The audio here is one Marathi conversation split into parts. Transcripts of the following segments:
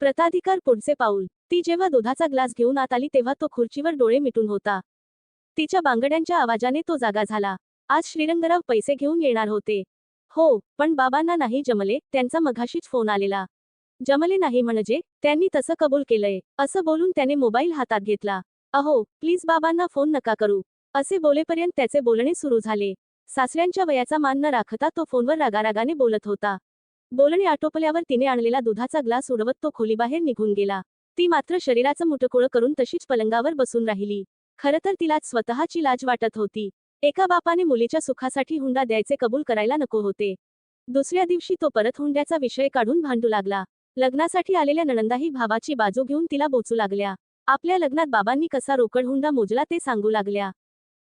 प्रताधिकार पुढचे पाऊल. ती जेव्हा दुधाचा ग्लास घेऊन आत आली तेव्हा तो खुर्चीवर डोळे मिटून होता. तिच्या बांगड्यांच्या आवाजाने तो जागा झाला. आज श्रीरंगराव पैसे घेऊन येणार होते. हो पण बाबांना नाही जमले त्यांचा मघाशीच फोन आलेला. जमले नाही म्हणजे त्यांनी तसं कबूल केलंय. असं बोलून त्याने मोबाईल हातात घेतला. अहो प्लीज बाबांना फोन नका करू. असे बोलेपर्यंत त्याचे बोलणे सुरू झाले. सासऱ्यांच्या वयाचा मान न राखता तो फोनवर रागारागाने बोलत होता. बोलणे आटोपल्यावर तिने आणलेला दुधाचा ग्लास उडवत तो खोलीबाहेर निघून गेला. ती मात्र शरीराचं मुटकुळं करून तशीच पलंगावर बसून राहिली. खरं तर तिला स्वतःची लाज वाटत होती. एका बापाने मुलीच्या सुखासाठी हुंडा द्यायचे कबूल करायला नको होते. दुसऱ्या दिवशी तो परत हुंड्याचा विषय काढून भांडू लागला. लग्नासाठी आलेल्या नणंदाही भावाची बाजू घेऊन तिला बोचू लागल्या. आपल्या लग्नात बाबांनी कसा रोकड हुंडा मोजला ते सांगू लागल्या.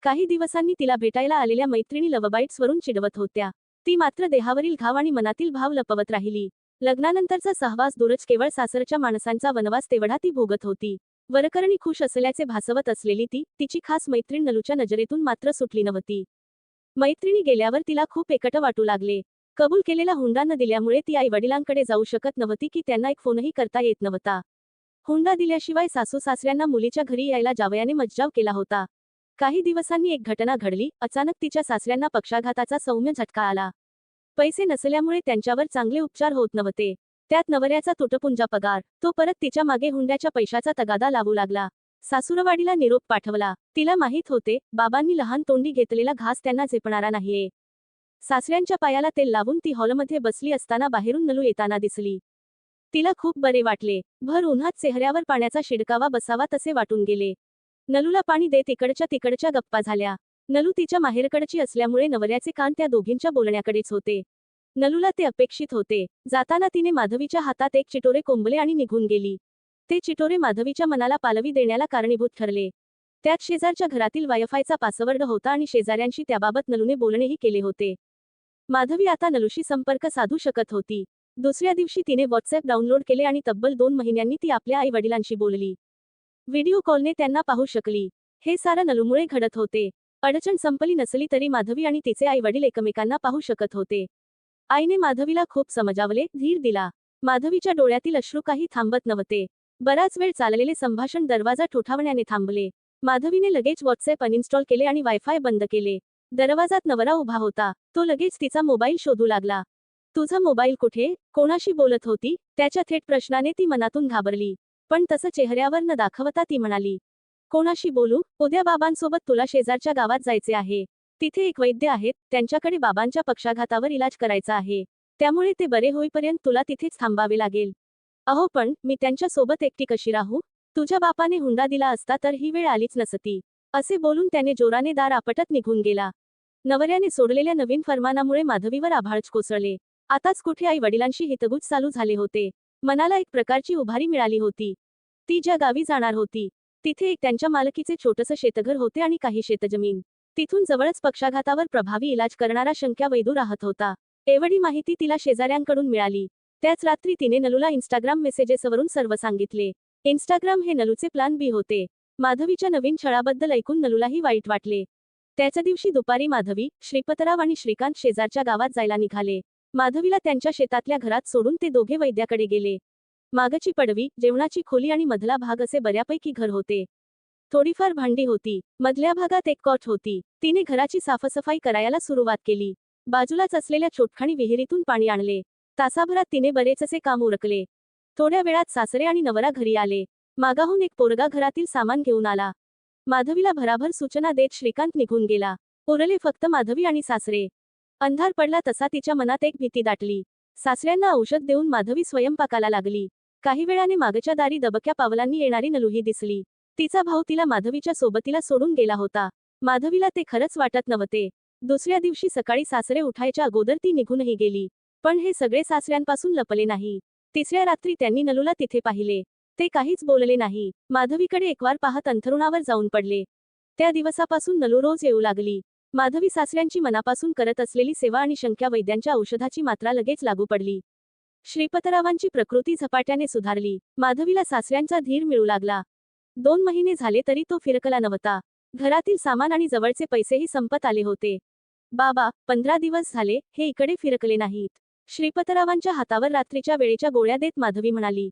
काही दिवसांनी तिला भेटायला आलेल्या मैत्रिणी लवबाईट्सवरून चिडवत होत्या. ती मात्र देहावरील घाव आणि मनातील भाव लपवत राहिली. लग्नानंतरचा सहवास दूरच केवळ सासरच्या माणसांचा वनवास तेवढा ती भोगत होती. वरकरणी खुश असल्याचे भासवत असलेली ती तिची खास मैत्रीण नलूच्या नजरेतून मात्र सुटली नव्हती. मैत्रिणी गेल्यावर तिला खूप एकट वाटू लागले. कबूल केलेला हुंडा न दिल्यामुळे ती आई वडिलांकडे जाऊ शकत नव्हती की त्यांना एक फोनही करता येत नव्हता. हुंडा दिल्याशिवाय सासू सासऱ्यांना मुलीच्या घरी यायला जावयाने मज्जाव केला होता. काही दिवसांनी एक घटना घडली. अचानक तिच्या सासऱ्यांना पक्षाघाताचा सौम्य झटका आला. पैसे नसल्यामुळे त्यांच्यावर चांगले उपचार होत नव्हते. त्यात नवऱ्याचा तुटपुंजा पगार. तो परत तिच्यामागे हुंड्याच्या पैशाचा तगादा लावू लागला. सासूरवाडीला निरोप पाठवला. तिला माहीत होते बाबांनी लहान तोंडी घेतलेला घास त्यांना झेपणारा नाहीये. सासऱ्यांच्या पायाला तेल लावून ती हॉलमध्ये बसली असताना बाहेरून नलू येताना दिसली. तिला खूप बरे वाटले. भर उन्हात चेहऱ्यावर पाण्याचा शिडकावा बसावा तसे वाटून गेले. नलूला पाणी देत इकडच्या तिकडच्या गप्पा झाल्या. नलू तिच्या माहेरकडची असल्यामुळे नवऱ्याचे कान त्या दोघींच्या बोलण्याकडेच होते. नलूला ते अपेक्षित होते. जाताना तिने माधवीच्या हातात एक चिटोरे कोंबले आणि निघून गेली. ते चिटोरे माधवीच्या मनाला पालवी देण्याला कारणीभूत ठरले. त्यात शेजारच्या घरातील वायफायचा पासवर्ड होता आणि शेजाऱ्यांशी त्याबाबत नलूने बोलणेही केले होते. माधवी आता नलूशी संपर्क साधू शकत होती. दुसऱ्या दिवशी तिने व्हॉट्सअप डाउनलोड केले आणि तब्बल दोन महिन्यांनी ती आपल्या आई वडिलांशी बोलली. व्हिडिओ कॉलने त्यांना पाहू शकली. हे सारं नलूमुळे घडत होते. अडचण संपली नसली तरी माधवी आणि तिचे आई वडील एकमेकांना पाहू शकत होते. आईने माधवीला खूप समजावले धीर दिला. माधवीच्या डोळ्यातील अश्रू काही थांबत नव्हते. बराच वेळ चाललेले संभाषण दरवाजा ठोठावण्याने थांबले. माधवीने लगेच व्हॉट्सअप अनइन्स्टॉल केले आणि वायफाय बंद केले. दरवाजात नवरा उभा होता. तो लगेच तिचा मोबाईल शोधू लागला. तुझा मोबाईल कुठे? कोणाशी बोलत होती? त्याच्या थेट प्रश्नाने ती मनातून घाबरली. पण तसं चेहऱ्यावर न दाखवता ती म्हणाली कोणाशी बोलू? उद्या बाबांसोबत तुला शेजारच्या गावात जायचे आहे. तिथे एक वैद्य आहेत त्यांच्याकडे बाबांच्या पक्षाघातावर इलाज करायचा आहे. त्यामुळे ते बरे होईपर्यंत तुला तिथेच थांबावे लागेल. अहो पण मी त्यांच्यासोबत एकटी कशी राहू? तुझ्या बापाने हुंडा दिला असता तर ही वेळ आलीच नसती. असे बोलून त्याने जोराने दार आपटत निघून गेला. नवऱ्याने सोडलेल्या नवीन फरमानामुळे माधवीवर आभाळच कोसळले. आताच कुठे आई वडिलांशी हितगुज चालू झाले होते. मनाला एक प्रकारची उभारी मिळाली होती. ती ज्या गावी जाणार होती तिथे एक त्यांच्या मालकीचे छोटस शेतघर होते आणि काही शेतजमीन. तिथून जवळच पक्षाघातावर प्रभावी इलाज करणारा शंक्या वैदू राहत होता. एवढी माहिती तिला शेजाऱ्यांकडून मिळाली. त्याच रात्री तिने नलूला इंस्टाग्राम मेसेजेसवरून सर्व सांगितले. इंस्टाग्राम हे नलूचे प्लान बी होते. माधवीच्या नवीन छळाबद्दल ऐकून नलूलाही वाईट वाटले. त्याच्या दिवशी दुपारी माधवी श्रीपतराव आणि श्रीकांत शेजारच्या गावात जायला निघाले. माधवीला त्यांच्या शेतातल्या घरात सोडून ते दोघे वैद्याकडे गेले. मागची पडवी जेवणाची खोली आणि मधला भाग असे बऱ्यापैकी घर होते. थोडीफार भांडी होती मधल्या भागात एक कॉट होती तिने घराची साफसफाई करायला सुरुवात केली. बाजूलाच असलेल्या छोटखाणी विहिरीतून पाणी आणले. तासाभरात तिने बरेचसे काम उरकले. थोड्या वेळात सासरे आणि नवरा घरी आले. मागाहून एक पोरगा घरातील सामान घेऊन आला. माधवीला भराभर सूचना देत श्रीकांत निघून गेला. उरले फक्त माधवी आणि सासरे. अंधार पडला तसा तिच्या मनात एक भीती दाटली. सासऱ्यांना औषध देऊन माधवी स्वयंपाकाला लागली. काही वेळाने मागच्या दारी दबक्या पावलांनी येणारी नलूही दिसली. तिचा भाऊ तिला माधवीच्या सोबतीला सोडून गेला होता. माधवीला ते खरंच वाटत नव्हते. दुसऱ्या दिवशी सकाळी सासरे उठायच्या अगोदर ती निघूनही गेली. पण हे सगळे सासऱ्यांपासून लपले नाही. तिसऱ्या रात्री त्यांनी नलूला तिथे पाहिले. ते काहीच बोलले नाही. माधवीकडे एकवार पाहत अंथरुणावर जाऊन पडले. त्या दिवसापासून नलू रोज येऊ लागली. माधवी सासऱ्यांची मनापासून करत असलेली सेवा आणि शंक्या वैद्यांच्या औषधाची मात्रा लगेच लागू पडली. श्रीपतरावांची प्रकृती झपाट्याने सुधारली. माधवीला सासऱ्यांचा धीर मिळू लागला. दोन महिने झाले तरी तो फिरकला नव्हता. घरातील सामान आणि जवळचे पैसेही संपत आले होते. बाबा पंधरा दिवस झाले हे इकडे फिरकले नाहीत श्रीपतरावांच्या हातावर रात्रीच्या वेळेच्या गोळ्या देत माधवी म्हणाली.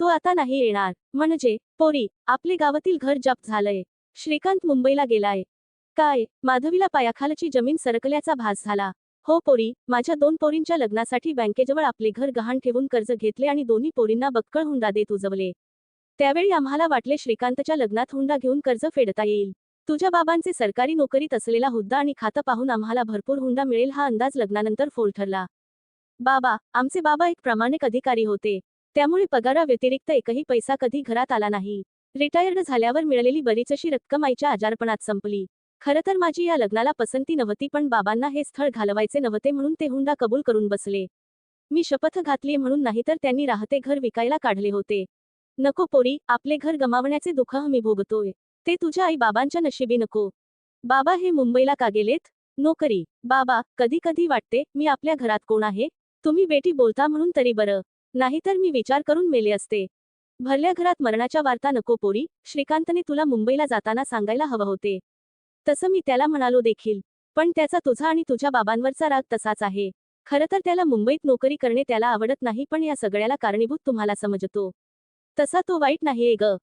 तो आता नाही येणार. म्हणजे पोरी आपले गावातील घर जप्त झालंय. श्रीकांत मुंबईला गेलाय. काय? माधवीला पायाखालची जमीन सरकल्याचा भास झाला. हो पोरी माझ्या दोन पोरींच्या लग्नासाठी बँकेजवळ आपले घर गहाण ठेवून कर्ज घेतले आणि दोन्ही पोरींना बक्कळ हुंडा देत उजवले. त्यावेळी आम्हाला वाटले श्रीकांतच्या लग्नात हुंडा घेऊन कर्ज फेडता येईल. तुझ्या बाबांचे सरकारी नोकरीत असलेला हुद्दा आणि खातं पाहून आम्हाला भरपूर हुंडा मिळेल हा अंदाज लग्नानंतर फोल ठरला. बाबा आमचे बाबा एक प्रामाणिक अधिकारी होते. त्यामुळे पगाराव्यतिरिक्त एकही पैसा कधी घरात आला नाही. रिटायर्ड झाल्यावर मिळालेली बरीचशी रक्कम आईच्या आजारपणात संपली. खरं तर माझी या लग्नाला पसंती नव्हती पण बाबांना हे स्थळ घालवायचे नव्हते म्हणून ते हुंडा कबूल करून बसले. मी शपथ घातली म्हणून नाही तर त्यांनी राहते घर विकायला काढले होते. नको पोरी आपले घर गमावण्याचे दुःख मी भोगतोय. ते तुझ्या आई बाबांच्या नशिबी नको. बाबा हे मुंबईला का गेलेत? नोकरी बाबा कधी कधी वाटते मी आपल्या घरात कोण आहे? तुम्ही बेटी बोलता म्हणून तरी बरं. नाहीतर मी विचार करून मेले असते. भरल्या घरात मरणाच्या वार्ता नको पोरी. श्रीकांतने तुला मुंबईला जाताना सांगायला हवं होते. तसं मी त्याला म्हणालो देखील पण त्याचा तुझा आणि तुझ्या बाबांवरचा राग तसाच आहे. खरं तर त्याला मुंबईत नोकरी करणे त्याला आवडत नाही पण या सगळ्याला कारणीभूत तुम्हाला समजतो. तसा तो वाईट नाहीये ग.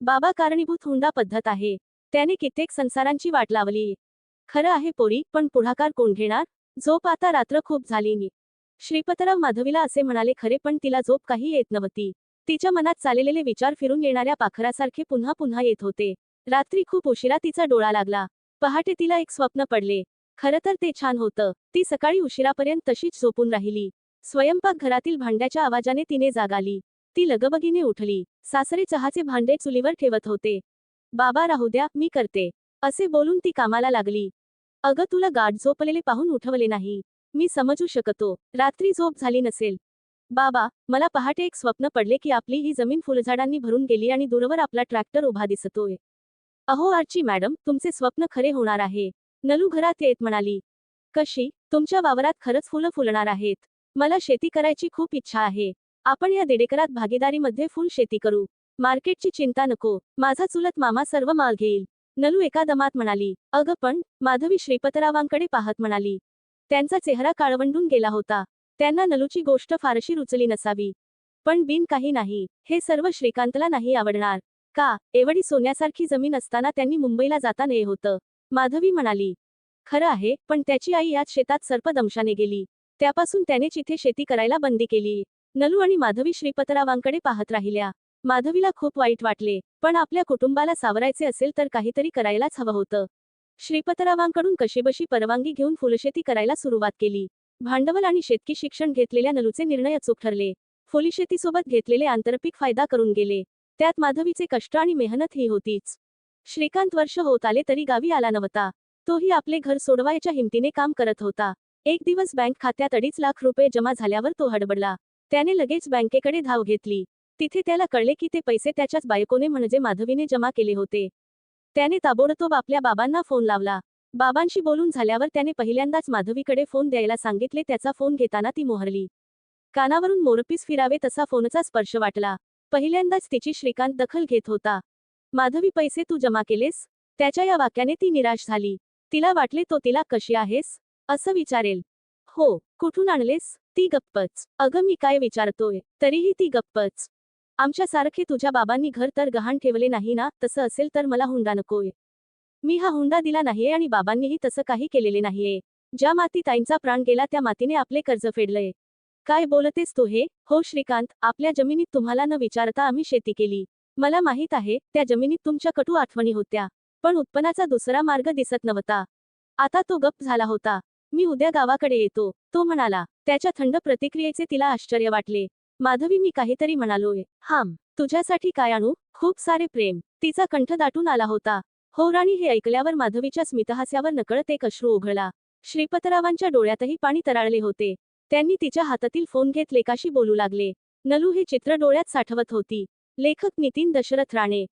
बाबा कारणीभूत हुंडा पद्धत आहे. त्याने कित्येक संसारांची वाट लावली. खरं आहे पोरी पण पुढाकार कोण घेणार? झोप आता रात्र खूप झाली नी. श्रीपतराव माधवीला असे म्हणाले खरे पण तिला झोप काही येत नव्हती. तिच्या मनात चाललेले विचार फिरून येणाऱ्या पाखरासारखे पुन्हा पुन्हा येत होते. रात्री खूप उशिरा तिचा डोळा लागला. पहाटे तिला एक स्वप्न पडले. खरं तर ते छान होतं. ती सकाळी उशिरापर्यंत तशीच झोपून राहिली. स्वयंपाक घरातील भांड्याच्या आवाजाने तिने जागाली. ती लगबगीने उठली. सासरे चहाचे भांडे चुलीवर ठेवत होते. बाबा राहू द्या मी करते. असे बोलून ती कामाला लागली. अगं तुला गाठ झोपलेले पाहून उठवले नाही. मी समजू शकतो. रात्री झोप झाली नसेल. बाबा मला पहाटे एक स्वप्न पडले की आपली ही जमीन फुलझाडांनी भरून गेली आणि दूरवर आपला ट्रॅक्टर उभा दिसतोय. अहो आरची मॅडम तुमचे स्वप्न खरे होणार आहे. नलू घरात येत म्हणाली. कशी? तुमच्या वावरात खरंच फुलं फुलणार आहेत. मला शेती करायची खूप इच्छा आहे. आपण या देडेकरात भागीदारीमध्ये फुल शेती करू. मार्केटची चिंता नको. माझा चुलत मामा सर्व माल घेईल. नलू एका दमात म्हणाली. अगं पण माधवी श्रीपतरावांकडे पाहत म्हणाली. त्यांचा चेहरा काळवंडून गेला होता. त्यांना नलूची गोष्ट फारशी रुचली नसावी. पण बिन काही नाही. हे सर्व श्रीकांतला नाही आवडणार. का? एवढी सोन्यासारखी जमीन असताना त्यांनी मुंबईला जाता नये होतं. माधवी म्हणाली खरं आहे पण त्याची आई याच शेतात सर्पदंशाने गेली. त्यापासून त्याने चिथे शेती करायला बंदी केली. नलू आणि माधवी श्रीपतरावांकडे पाहत राहिल्या. माधवीला खूप वाईट वाटले पण आपल्या कुटुंबाला सावरायचे असेल तर काहीतरी करायलाच हवं होतं. श्रीपतरावांकडून कशीबशी परवानगी घेऊन फुलशेती करायला सुरुवात केली. भांडवल आणि शेतकी शिक्षण घेतलेल्या नलूचे निर्णय अचूक ठरले. फुलशेतीसोबत घेतलेले आंतरपीक फायदा करून गेले. त्यात माधवीचे कष्ट आणि मेहनत ही होतीच. श्रीकांत वर्ष होत आले तरी गावी आला नव्हता. तोही आपले घर सोडवायच्या हिमतीने काम करत होता. एक दिवस बँक खात्यात अडीच लाख रुपये जमा झाल्यावर तो हडबडला. त्याने लगेच बँकेकडे धाव घेतली. तिथे त्याला कळले की ते पैसे त्याच्याच बायकोने म्हणजे माधवीने जमा केले होते. त्याने ताबोडतोब आपल्या बाबांना फोन लावला. बाबांशी बोलून झाल्यावर त्याने पहिल्यांदाच माधवीकडे फोन द्यायला सांगितले त्याचा फोन घेताना ती मोहरली. कानावरून मोरपीस फिरावे तसा फोनचा स्पर्श वाटला. पहिल्यांदाच तिची श्रीकांत दखल घेत होता. माधवी पैसे तू जमा केलेस? त्याच्या या वाक्याने ती निराश झाली. तिला वाटले तो तिला कशी आहेस? असं विचारेल. हो कुठून आणलेस? ती गप्पच. अगं मी काय विचारतोय? तरीही ती गप्पच. आमच्यासारखे तुझ्या बाबांनी घर तर गहाण ठेवले नाही ना? तसं असेल तर मला हुंडा नकोय. मी हा हुंडा दिला नाहीये आणि बाबांनीही तसं काही केलेले नाहीये. ज्या माती ताईंचा प्राण गेला त्या मातीने आपले कर्ज फेडलंय. काय बोलतेस तू हे? हो श्रीकांत आपल्या जमिनीत तुम्हाला न विचारता आम्ही शेती केली. मला माहीत आहे त्या जमिनीत तुमच्या कटू आठवणी होत्या. पण उत्पन्नाचा दुसरा मार्ग दिसत नव्हता. आता तो गप्प झाला होता. मी उद्या गावाकडे येतो तो म्हणाला. त्याच्या थंड प्रतिक्रियेचे तिला आश्चर्य वाटले. माधवी मी काहीतरी म्हणालोय. हाम तुझ्यासाठी काय आणू? खूप सारे प्रेम. तिचा कंठ दाटून आला होता. हो राणी हे ऐकल्यावर माधवीच्या स्मितहास्यावर नकळत एक अश्रू उघळला श्रीपतरावांच्या डोळ्यातही पाणी तराळले होते. त्यांनी तिच्या हातातील फोन घेत लेखाशी बोलू लागले. नलू हे चित्र डोळ्यात साठवत होती. लेखक नितीन दशरथ राणे.